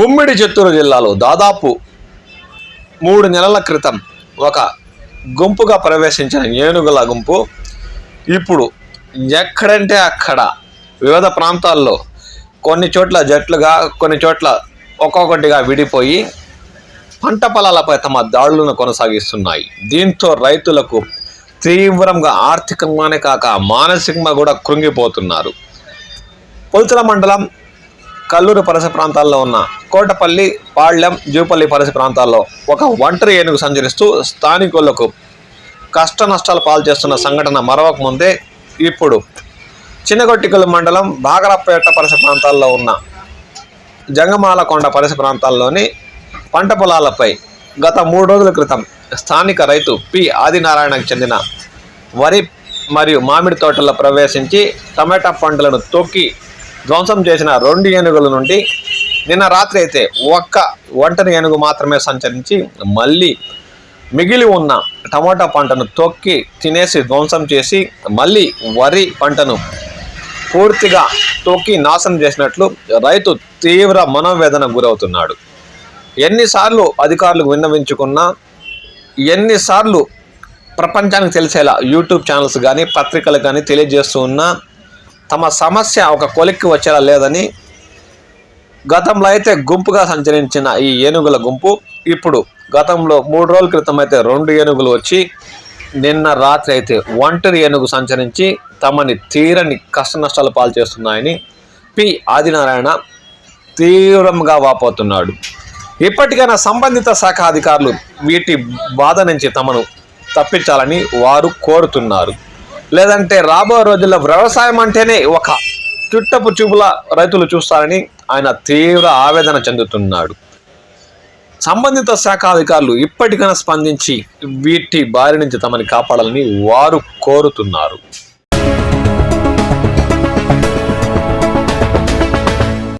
ఉమ్మిడి చిత్తూరు జిల్లాలో దాదాపు మూడు నెలల క్రితం ఒక గుంపుగా ప్రవేశించిన ఏనుగుల గుంపు ఇప్పుడు ఎక్కడంటే అక్కడ వివిధ ప్రాంతాల్లో కొన్ని చోట్ల జట్లుగా కొన్ని చోట్ల ఒక్కొక్కటిగా విడిపోయి పంట పొలాలపై తమ దాడులను కొనసాగిస్తున్నాయి. దీంతో రైతులకు తీవ్రంగా ఆర్థికంగానే కాక మానసికంగా కూడా కృంగిపోతున్నారు. పొలితల మండలం కల్లూరు పరిసర ప్రాంతాల్లో ఉన్న కోటపల్లి పాళ్ళెం జూపల్లి పరిసర ప్రాంతాల్లో ఒక ఒంటరి ఏనుగు సంచరిస్తూ స్థానికులకు కష్ట నష్టాలు పాల్చేస్తున్న సంఘటన మరవక ముందే ఇప్పుడు చిన్నగొట్టికల్ మండలం బాగరపేట పరిసర ప్రాంతాల్లో ఉన్న జంగమాలకొండ పరిసర ప్రాంతాల్లోని పంట పొలాలపై గత మూడు రోజుల క్రితం స్థానిక రైతు పి. ఆదినారాయణకు చెందిన వరి మరియు మామిడి తోటల్లో ప్రవేశించి టమాటా పంటలను తొక్కి ధ్వంసం చేసిన రెండు ఏనుగుల నుండి నిన్న రాత్రి అయితే ఒక్క ఒంటరి ఏనుగు మాత్రమే సంచరించి మళ్ళీ మిగిలి ఉన్న టమాటా పంటను తొక్కి తినేసి ధ్వంసం చేసి మళ్ళీ వరి పంటను పూర్తిగా తొక్కి నాశనం చేసినట్లు రైతు తీవ్ర మనోవేదనకు గురవుతున్నాడు. ఎన్నిసార్లు అధికారులకు విన్నవించుకున్నా ఎన్నిసార్లు ప్రపంచానికి తెలిసేలా యూట్యూబ్ ఛానల్స్ కానీ పత్రికలు కానీ తెలియజేస్తూ ఉన్నా తమ సమస్య ఒక కొలిక్కి వచ్చేలా లేదని గతంలో అయితే గుంపుగా సంచరించిన ఈ ఏనుగుల గుంపు ఇప్పుడు గతంలో మూడు రోజుల క్రితం అయితే రెండు ఏనుగులు వచ్చి నిన్న రాత్రి అయితే ఒంటరి ఏనుగు సంచరించి తమని తీరని కష్ట నష్టాలు పాలు చేస్తున్నాయని పి. ఆదినారాయణ తీవ్రంగా వాపోతున్నాడు. ఇప్పటికైనా సంబంధిత శాఖ అధికారులు వీటి బాధ నుంచి తమను తప్పించాలని వారు కోరుతున్నారు. లేదంటే రాబో రోజుల్లో వ్యవసాయం అంటేనే ఒక చుట్టపు చూపుల రైతులు చూస్తారని ఆయన తీవ్ర ఆవేదన చెందుతున్నాడు. సంబంధిత శాఖ అధికారులు ఇప్పటికైనా స్పందించి వీటి బారి నుంచి తమని కాపాడాలని వారు కోరుతున్నారు.